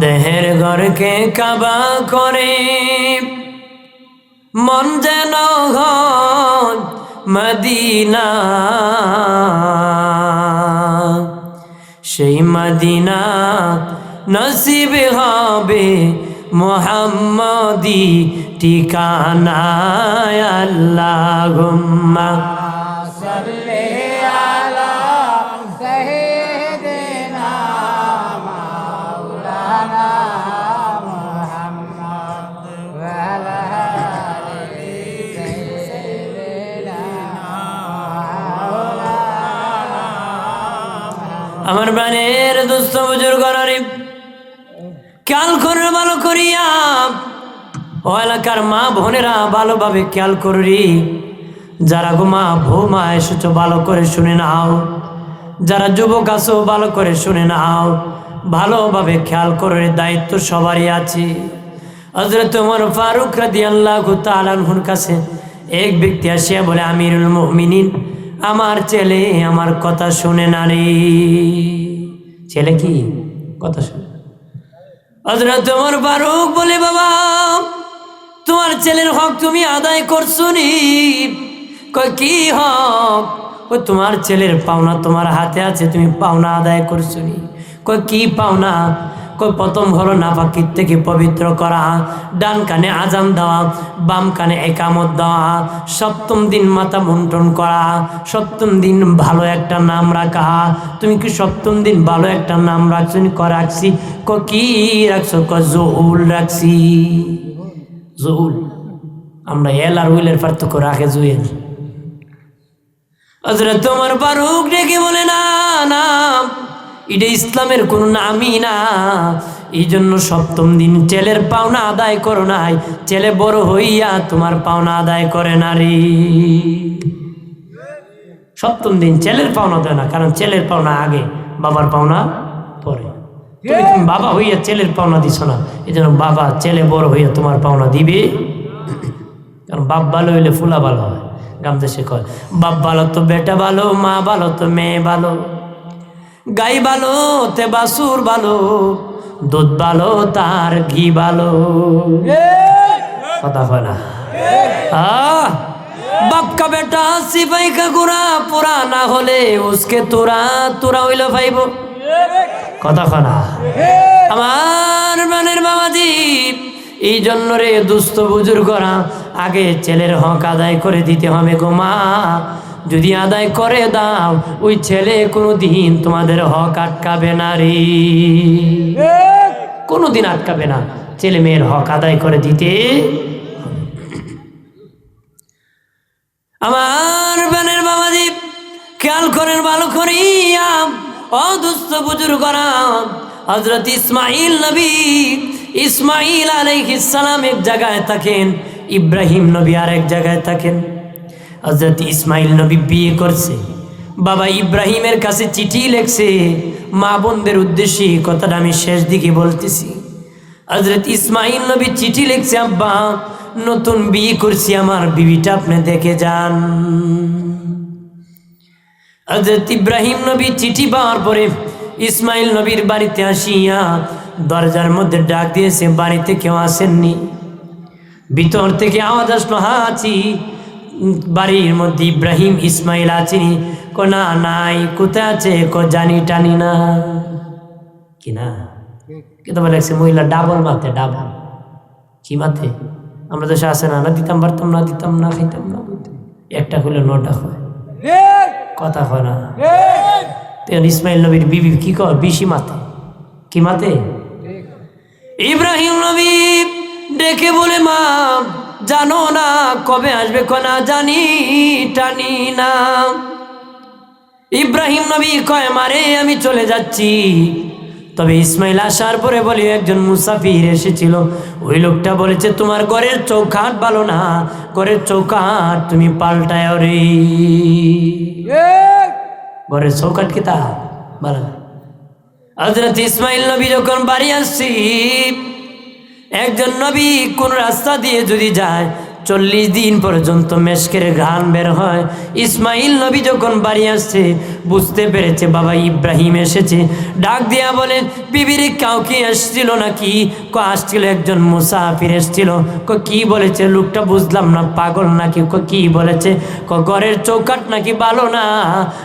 দেহের ঘরকে কাবা করে। মন যেন মদিনা। সেই মদিনা নসিব হবে মোহাম্মদি ঠিকানা আল্লাহ আমার প্রাণের দুস্থ বুজুর্গ খেয়াল করে ভালো করিয়া। ও এলাকার মা বোনেরা ভালোভাবে খেয়াল করি। যারা গো মা বউ মা এসেছ, ভালো করে শুনে নাও। যারা যুবক আছো, ভালো করে শুনে নাও। ভালোভাবে খেয়াল করে দায়িত্ব সবারই আছে। হজরত তোমার ফারুক রাদি আল্লাহ তালানহুর কাছে এক ব্যক্তি আসিয়া বলে, আমিরুল মুমিনিন আমার ছেলে আমার কথা শুনে না রে। ছেলে কি? কথা শুনে। হজরত তোমার বারুক বলে, বাবা, তোমার ছেলের হক তুমি আদায় করছ নি। কি হক? ও, তোমার ছেলের পাওনা তোমার হাতে আছে, তুমি পাওনা আদায় করছ নি। কয়, কি পাওনা? প্রথম হলো নাফাকির থেকে পবিত্র করা, ডান কানে আজান দেওয়া, বাম কানে একামত দেওয়া, সপ্তম দিন মাথা মুন্টন করা, সপ্তম দিন ভালো একটা নাম রাখা, তুমি কি সপ্তম দিন ভালো একটা নাম রাখছো? ক রাখছি ক কি রাখছো? ক জহুল রাখছি। জহুল, আমরা এল আর উইলের পার্থক্য রাখে জুয়েল। তোমার ফারুক ডেকে বলে, না না। এটা ইসলামের কোনো নামই না। এই জন্য সপ্তম দিন ছেলের পাওনা আদায় করো নাই। ছেলে বড় হইয়া তোমার পাওনা আদায় করে না রে। সপ্তম দিন ছেলের পাওনা দেয় না, কারণ ছেলের পাওনা আগে, বাবার পাওনা পরে। তুমি বাবা হইয়া ছেলের পাওনা দিছ না এই জন্য বাবা ছেলে বড় হইয়া তোমার পাওনা দিবে। কারণ বাপ ভালো হইলে ফুলা ভালো হয়। গ্রাম দেশে কয়, বাপ ভালো তো বেটা ভালো, মা ভালো তো মেয়ে ভালো। গাই ভালো, তে বাসুর ভালো, দুধ ভালো, তার ঘি ভালো। কথা হয় না। বাপ কা বেটা সিপাই কা গুড়া পুরা না হলে উসকে তোরা তোরা হইলে পাইব কথা হয় না। আমার মানের বাবাজি এই জন্য রে দুস্থ বুজুর করা আগে ছেলের হক আদায় করে দিতে হবে গো মা। যদি আদায় করে দাও, ওই ছেলে কোনো দিন তোমাদের হক আটকাবে না রে। কোনো দিন আটকাবে না। ছেলে মেয়ের হক আদায় করে দিতে। আমার বানের বাবাজি, খেয়াল করেন ভালো করিয়া, অদুস্থ বুজুর করা হজরত ইসমাইল নবী, ইসমাইল আলাইহিস সালাম এক জায়গায় থাকেন, ইব্রাহিম নবী আর এক জায়গায় থাকেন। হজরত ইসমাইল নবী বিয়ে করছে। বাবা ইব্রাহিমের কাছে চিঠি লেখছে, মা বোনদের উদ্দেশ্যে কথাটা আমি শেষ দিকে বলতেছি। হজরত ইসমাইল নবী চিঠি লিখছে, আব্বা, নতুন বিয়ে করছি আমার, বিবিটা আপনি দেখে যান। হজরত ইব্রাহিম নবী চিঠি পাওয়ার পরে ইসমাইল নবীর বাড়িতে আসিয়া দরজার মধ্যে ডাক দিয়েছে, বাড়িতে কেউ আসেননি। ভিতর থেকে আওয়াজ আসলো হাঁচি বাড়ির মধ্যে ইব্রাহিম, ইসমাইল আছিনি কো না নাই, কোথায় আছে, কো জানি, টানি না। কি না? কিন্তু বলে মহিলা ডাবল মাথে ডাবল কি মাথে? আমরা দেশে আসে না না দিতাম, পারতাম না, দিতাম না, খাইতাম না। একটা হলে নটা হয়। কথা হয় না। ইসমাইল নবীর বিবি কি কর বিশি মাথে। কি মাথে? ইব্রাহিম নবী ডেকে বলে, মা জানো না কবে আসবে কনা জানি টানি না। ইব্রাহিম নবী কয় মারে আমি চলে যাচ্ছি। তবে ইসমাইল আসার পরে বলি একজন মুসাফির এসেছিল। ওই লোকটা বলেছে তোমার ঘরের চৌকাট ভালো না ঘরের চৌকাট তুমি পাল্টায় রে। ঘরের চৌকাট কি তা? ভালো হজরত ইসমাইল নবী যখন বাড়ি আসছি একজন নবী কোন রাস্তা দিয়ে যদি যায়, চল্লিশ দিন পর্যন্ত মেশকের ঘ্রাণ বের হয়। ইসমাইল নবী যখন বাড়ি আসছে, বুঝতে পেরেছে বাবা ইব্রাহিম এসেছে। ডাক দিয়া বলে, বিবির কাউকে এসছিল নাকি? ক, আসছিল একজন মুসাফির এসছিল। ক, কি বলেছে? লোকটা বুঝলাম না, পাগল নাকি? ক, কি বলেছে? ক, ঘরের চৌকাট নাকি ভালো না?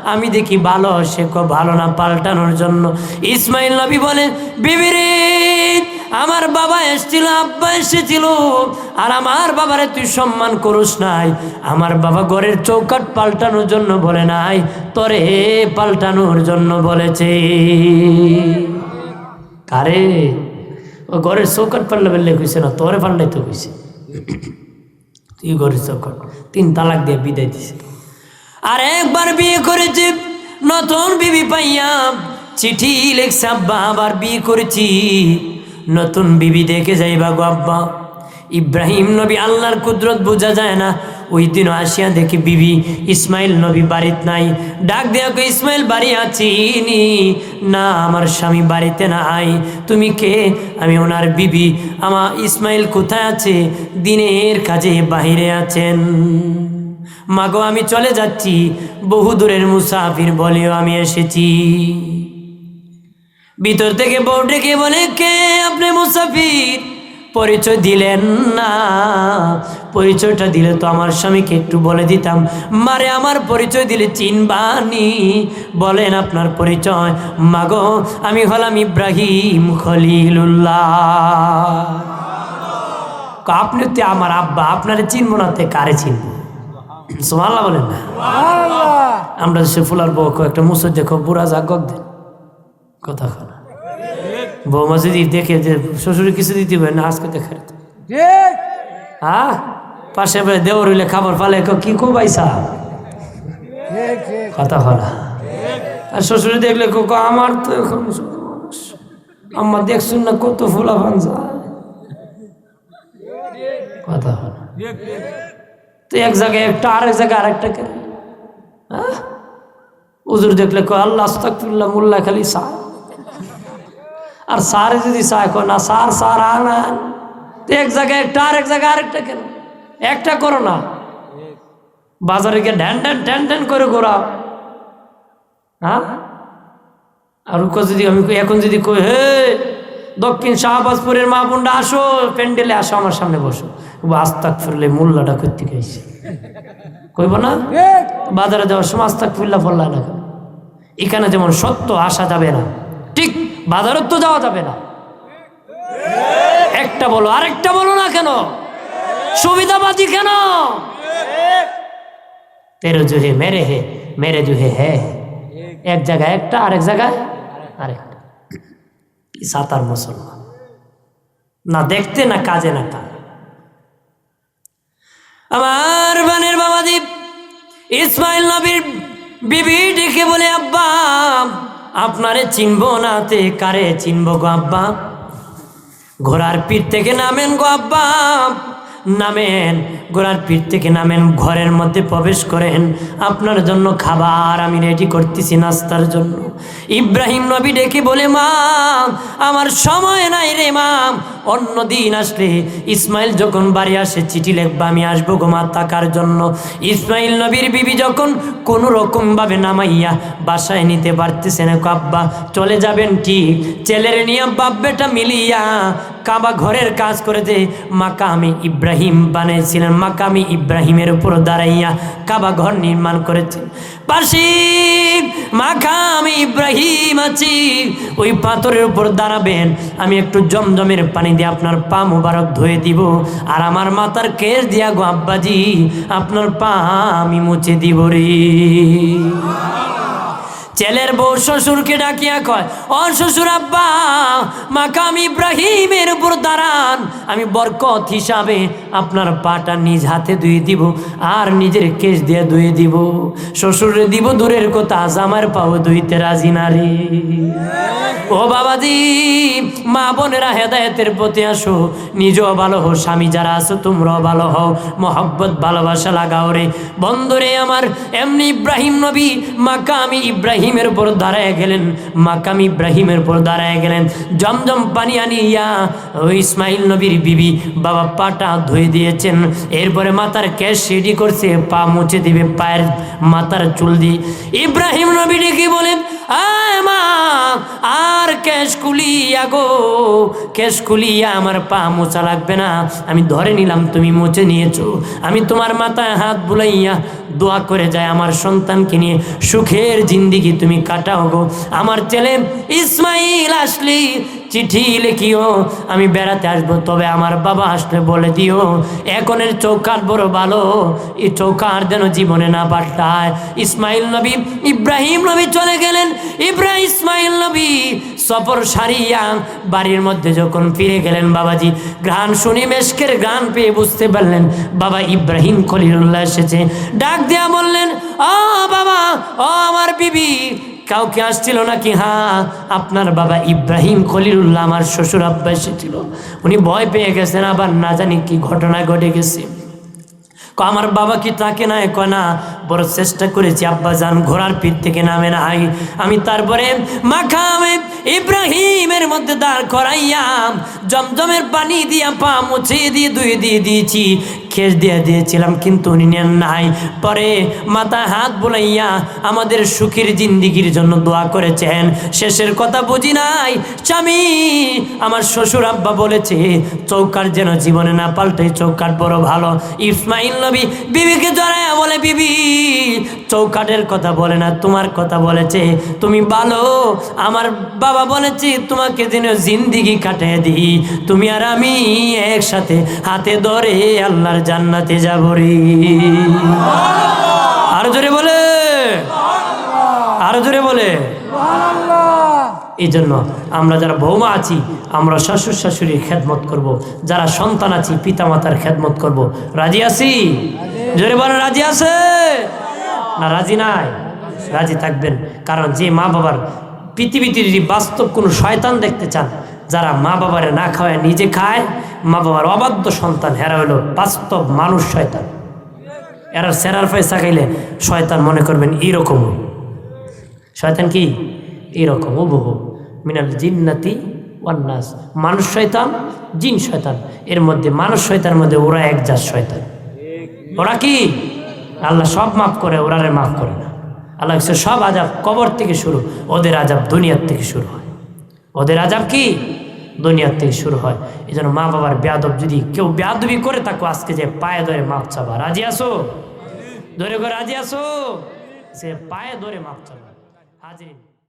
আমি দেখি ভালো, সে ক, ভালো না পাল্টানোর জন্য। ইসমাইল নবী বলে, বিবিরে আমার বাবা এসেছিল, আব্বা এসেছিল, আর আমার বাবারে তুই সম্মান করুস নাই। আমার বাবা ঘরের চৌকাট পাল্টানোর জন্য বলে নাই, তরে পাল্টানোর জন্য বলেছে। কারে? ও ঘরের চৌকাট পাল্লা বেললে কইছে না, তোরে পাল্টাইতে কইছে। তুই ঘরের চৌকাট তিন তালাক দিয়ে বিদায় দিছে। আর একবার বিয়ে করেছে, নতুন বিবি পাইয়া চিঠি লেখছে, আব্বা আবার বিয়ে করেছি। নতুন বিবি দেখে যাইবা গো আব্বা। ইব্রাহিম নবী আল্লাহর কুদরত বোঝা যায় না। ওই দিন আসিয়া দেখি বিবি ইসমাইল নবী বাড়িতে নাই। ডাক দেয়া ইসমাইল, বাড়ি আছি নি? না, আমার স্বামী বাড়িতে নাই। তুমি কে? আমি ওনার বিবি। আমার ইসমাইল কোথায় আছে? দিনের কাজে বাহিরে আছেন। মাগো আমি চলে যাচ্ছি। বহু দূরের মুসাফির বলেও আমি এসেছি। ভিতর থেকে বউ ডেকে বলে কে আপনি মুসাফির? পরিচয় দিলেন না। পরিচয়টা দিলে তো আমার স্বামীকে একটু বলে দিতাম। মারে আমার পরিচয় দিলে চিনবানি। বলেন আপনার পরিচয়। মাগো আমি হলাম ইব্রাহিম খলিলুল্লাহ। আপনি তো আমার আব্বা আপনারে চিনবো না তে কারে চিনবো? সোমাল্লা বলেন না। আমরা সে ফুলার বউ একটা মুসর দেখো বুড়া জাগক দেন। কথা খানা বৌমা যদি দেখে যে শ্বশুরে কিছু দিতে পারে না আজকে দেখে। হ্যাঁ পাশে বেড়ে দেওয়ার হইলে খাবার পালে কি কো বাইসা কথা খানা আর শ্বশুরে দেখলে কো আমার তো এখন আমার দেখছুন না কত ফুলা ভাঙসা কথা খানা তো এক জায়গায় একটা আর এক জায়গায় আরেকটা কেন হ্যাঁ উজুর দেখলে কো আল্লাহ আস্তাকুল্লাহ মোল্লা খালি সা আর সারে যদি চায় না সার সার আন আন। এক জায়গায় একটা, আর এক জায়গায় আরেকটা কেন? একটা করো না। বাজারে গিয়ে ঢ্যান ঢ্যান ঢ্যান ঢ্যান করে ঘোরাও। হ্যাঁ? আর উকো যদি আমি এখন যদি কই, হে, দক্ষিণ শাহবাজপুরের মা বোনটা আসো, প্যান্ডেলে আসো, আমার সামনে বসো। আস্তাক ফিরলে মোল্লাটা করতে গেছি কইব না? বাজারে যাওয়ার সময় আস্তাক ফুল্লা পড়লা না এখানে যেমন সত্য আসা যাবে না। ঠিক বাজারও তো যাওয়া যাবে না। একটা বলো, আরেকটা বলো না কেন? সুবিধাবাদী কেন? তেরো জুহে মেরে হে, মেরে জুহে হে এক জায়গায় একটা, আরেক জায়গায় আরেকটা। সাতার মুসলমান? না দেখতে না কাজে না কাজ। আমার বানের বাবাদীপ ইসমাইল নবীর বিবি ডেকে বলে, আব্বা আপনারে চিনব না তে, কারে চিনব গো আব্বা? ঘোড়ার পিঠ থেকে নামেন গো আব্বা। নামেন, ঘোড়ার পিঠ থেকে নামেন, ঘরের মধ্যে প্রবেশ করেন। আপনার জন্য খাবার আমি রেডি করতেছি নাস্তার জন্য। ইব্রাহিম নবী ডেকে বলে, মা, আমার সময় নাই রে, মা। অন্য দিন আসলে ইসমাইল যখন বাড়ি আসে, চিঠি লিখবা, আমি আসব গো মা তাকার জন্য। ইসমাইল নবীর বিবি যখন কোনো রকমভাবে নামাইয়া বাসায় নিতে পারতেছে না গো আব্বা, চলে যাবেন ঠিক ছেলের নিয়ে বাপ মিলিয়া কাবা ঘরের কাজ করে দে। মাকামি ইব্রাহিম বানিয়েছিলেন মাকামি ইব্রাহিমের উপর দাঁড়াইয়া কাবা ঘর নির্মাণ করেছেন পাশে মাকামি ইব্রাহিম আছি, ওই পাথরের উপর দাঁড়াবেন, আমি একটু জমজমের পানি দিয়ে আপনার পা মুবারক ধুয়ে দিব। আর আমার মাথার কেস দিয়া গো আব্বাজি, আপনার পা আমি মুছে দিব রে। ছেলের বউ শ্বশুরকে ডাকিয়া কয় ও শ্বশুর আব্বা, মাকাম ইব্রাহিমের উপর দাঁড়ান। আমি বরকত হিসাবে আপনার পাটা নিজ হাতে ধুয়ে দিব, আর নিজের কেশ দিয়ে ধুয়ে দিব। শ্বশুরে দিব দূরের কথা, আজ আমার পাও ধুইতে রাজি নারী ও বাবা বাবাজি, মা বোনেরা হেদায়েতের প্রতি আসো। নিজেও ভালো হো স্বামী যারা আছো, তোমরাও ভালো হও। মোহব্বত, ভালোবাসা লাগাও রে। বন্ধুরে আমার, এমনি ইব্রাহিম নবী, মাকামি ইব্রাহিম ইব্রাহিমের উপর দাঁড়ায় গেলেন, মাকাম ইব্রাহিমের উপর দাঁড়ায় গেলেন। জমজম পানি আনিয়া ওই ইসমাইল নবীর বিবি, বাবা পাটা ধুয়ে দিয়েছেন। এরপরে মাথার ক্যাশ রেডি করছে, পা মুছে দিবে পায়ের মাথার চুল দিয়ে। ইব্রাহিম নবী ডেকে বলেন মা আর ক্যাশ কুলিয়া গো ক্যাশ কুলিয়া আমার পা মোচা লাগবে না। আমি ধরে নিলাম, তুমি মুছে নিয়েছো। আমি তোমার মাথায় হাত বুলাইয়া দোয়া করে যায় আমার সন্তানকে নিয়ে। সুখের জিন্দিগি তুমি কাটাও গো। আমার ছেলে ইসমাইল আসলি চিঠি লিখিও, আমি বেড়াতে আসব, তবে আমার বাবা আসলে বলে দিও, এখনের চৌকার বড় ভালো, এই চৌকার যেন জীবনে না পাল্টায়। ইসমাইল নবী, ইব্রাহিম নবী চলে গেলেন, ইব্রাহিম, ইসমাইল নবী, সফর সারিয়া, বাড়ির মধ্যে যখন ফিরে গেলেন বাবাজি গ্রান শুনি মেশকের গান পেয়ে বুঝতে পারলেন, বাবা ইব্রাহিম খলিলুল্লাহ এসেছে। ডাক দেয়া বললেন, ও বাবা, ও আমার বিবি কাউকে আসছিল নাকি? হ্যাঁ আপনার বাবা ইব্রাহিম খলিলুল্লাহ, আমার শ্বশুর আব্বা এসেছিল। উনি ভয় পেয়ে গেছেন, আবার না জানি কি ঘটনা ঘটে গেছে। ক, আমার বাবা কি তাকে না কয় না, বড় চেষ্টা করেছি, আব্বা যান, ঘোড়ার পিঠ থেকে নামে নাই। আমি তারপরে মাখামে ইব্রাহিমের মধ্যে দাঁড় করাইয়া জমজমের পানি দিয়া পা মুছে দিয়ে ধুয়ে দিয়ে দিয়েছি। খেস দিয়ে দিয়েছিলাম, কিন্তু উনি নেন নাই। পরে মাথায় হাত বুলাইয়া আমাদের সুখীর জিন্দিগির জন্য দোয়া করেছেন। শেষের কথা বুঝি নাই। স্বামী, আমার শ্বশুর আব্বা বলেছে চৌকার যেন জীবনে না পাল্টে চৌকাট বড় ভালো। ইসমাইল নবী বিবিকে জড়াইয়া বলে, বিবি চৌকাটের কথা বলে না, তোমার কথা বলেছে। তুমি ভালো। আমার বাবা বলেছে, তোমাকে যেন জিন্দিগি কাটিয়ে দিই। তুমি আর আমি একসাথে হাতে ধরে আল্লাহর জান্নাতে যাব রে আরও জোরে বলে। আরও জোরে বলে। এই জন্য আমরা যারা বৌমা আছি আমরা শ্বশুর শাশুড়ির খেদমত করব। যারা সন্তান আছি পিতামাতার খেদমত করব। রাজি আছি? জোরে বলেন রাজি আছে? না রাজি নাই। রাজি থাকবেন। কারণ যে মা বাবার পৃথিবীতে যদি বাস্তব কোনো শয়তান দেখতে চান যারা মা বাবারে না খাওয়ায়, নিজে খায়, মা বাবার অবাধ্য সন্তান, হেরা হলো বাস্তব মানুষ শয়তান। এরা সেরার পয়সা খাইলে শয়তান মনে করবেন এইরকমই শয়তান কি? এইরকম উবহু মিনাল জিন্নাতি ওয়ান্নাস মানুষ শয়তান, জিন শয়তান। এর মধ্যে মানুষ শয়তানের মধ্যে ওরা এক জাত শয়তান। ওরা কি? আল্লাহ সব মাফ করে, ওরারে মাফ করে না। আল্লাহ সব আজাব কবর থেকে শুরু, ওদের আজাব দুনিয়ার থেকে শুরু হয়। ওদের আজাব কি? দুনিয়ার থেকে শুরু হয়। এই জন্য মা বাবার বেয়াদব যদি কেউ বেয়াদবি করে, তাকে আজকে যে পায়ে ধরে মাপ চাবা। রাজি আসো ধরে করে, রাজি আসো সে পায়ে ধরে মাপ চাবা। হাজির